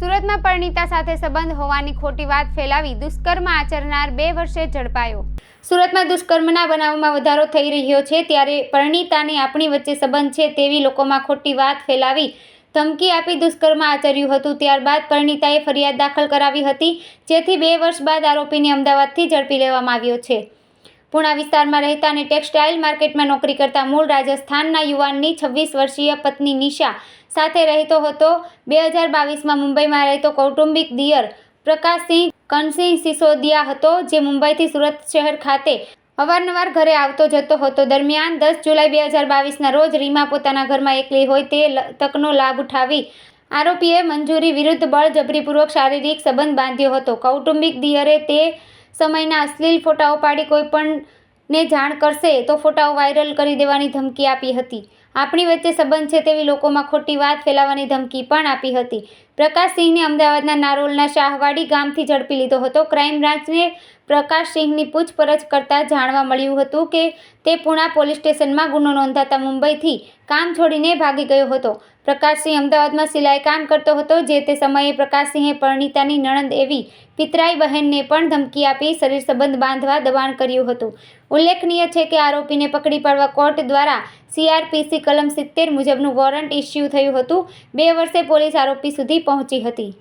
સુરતમાં પરિણીતા સાથે સંબંધ હોવાની ખોટી વાત ફેલાવી દુષ્કર્મ આચરનાર બે વર્ષે ઝડપાયો. સુરતમાં દુષ્કર્મના બનાવમાં વધારો થઈ રહ્યો છે ત્યારે પરિણીતાને આપણી વચ્ચે સંબંધ છે તેવી લોકોમાં ખોટી વાત ફેલાવી ધમકી આપી દુષ્કર્મ આચર્યું હતું. ત્યારબાદ પરિણીતાએ ફરિયાદ દાખલ કરાવી હતી, જેથી બે વર્ષ બાદ આરોપીને અમદાવાદથી ઝડપી લેવામાં આવ્યો છે. પુણા વિસ્તારમાં રહેતા અને ટેક્સટાઇલ માર્કેટમાં નોકરી કરતા મૂળ રાજસ્થાનના યુવાનની છવ્વીસ વર્ષીય પત્ની નિશા સાથે રહેતો હતો. બે હજાર બાવીસમાં મુંબઈમાં રહેતો કૌટુંબિક દિયર પ્રકાશસિંહ કનસિંહ સિસોદિયા હતો, જે મુંબઈથી સુરત શહેર ખાતે અવારનવાર ઘરે આવતો જતો હતો. દરમિયાન દસ જુલાઈ બે હજાર બાવીસના રોજ રીમા પોતાના ઘરમાં એકલી હોય તે તકનો લાભ ઉઠાવી આરોપીએ મંજૂરી વિરુદ્ધ બળજબરીપૂર્વક શારીરિક સંબંધ બાંધ્યો હતો. કૌટુંબિક દિયરે તે સમયના અશ્લીલ ફોટાઓ પાડી કોઈપણને જાણ કરશે તો ફોટાઓ વાયરલ કરી દેવાની ધમકી આપી હતી. આપણી વચ્ચે સંબંધ છે તેવી લોકોમાં ખોટી વાત ફેલાવવાની ધમકી પણ આપી હતી. પ્રકાશસિંહને અમદાવાદના નારોલના શાહવાડી ગામથી ઝડપી લીધો હતો. ક્રાઇમ બ્રાન્ચને પ્રકાશસિંહની પૂછપરછ કરતાં જાણવા મળ્યું હતું કે તે પુણા પોલીસ સ્ટેશનમાં ગુનો નોંધાતા મુંબઈથી કામ છોડીને ભાગી ગયો હતો. પ્રકાશસિંહ અમદાવાદમાં સિલાઈ કામ કરતો હતો, જે તે સમયે પ્રકાશસિંહે પરિણીતાની નણંદ એવી પિતરાઈ બહેનને પણ ધમકી આપી શરીર સંબંધ બાંધવા દબાણ કર્યું હતું. ઉલ્લેખનીય છે કે આરોપીને પકડી પાડવા કોર્ટ દ્વારા સીઆરપીસી કલમ સિત્તેર મુજબનું વોરંટ ઇસ્યુ થયું હતું. બે વર્ષે પોલીસ આરોપી સુધી પહોંચી હતી.